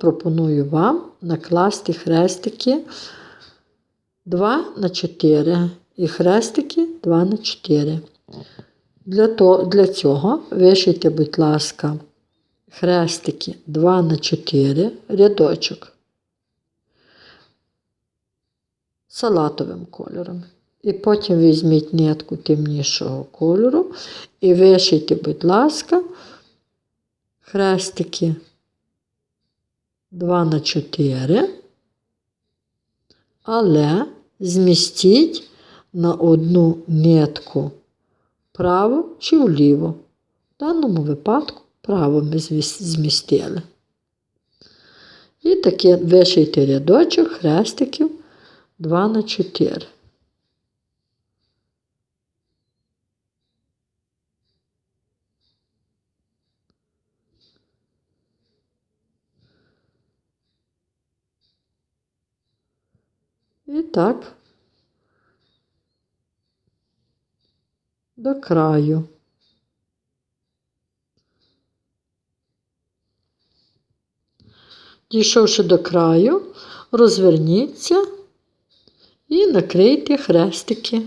Пропоную вам накласти хрестики 2 на 4 і хрестики 2 на 4. Для, то, для цього вишийте, будь ласка, хрестики 2 на 4 рядочок салатовим кольором. І потім візьміть нитку темнішого кольору і вишийте, будь ласка, хрестики 2 на 4, але змістіть на одну нитку вправо чи вліво. В даному випадку право ми змістили. І таке вишийте рядочок хрестиків 2 на 4. І так до краю. Дійшовши до краю, розверніться і накрийте хрестики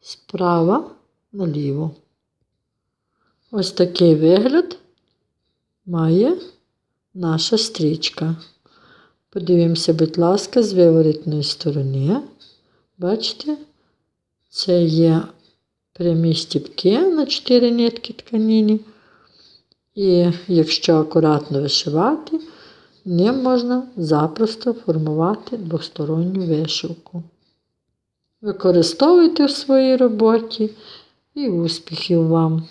справа наліво. Ось такий вигляд має наша стрічка. Подивимося, будь ласка, з виворітної сторони. Бачите, це є прямі стіпки на 4 нитки тканині. І якщо акуратно вишивати, ним можна запросто формувати двосторонню вишивку. Використовуйте в своїй роботі і успіхів вам!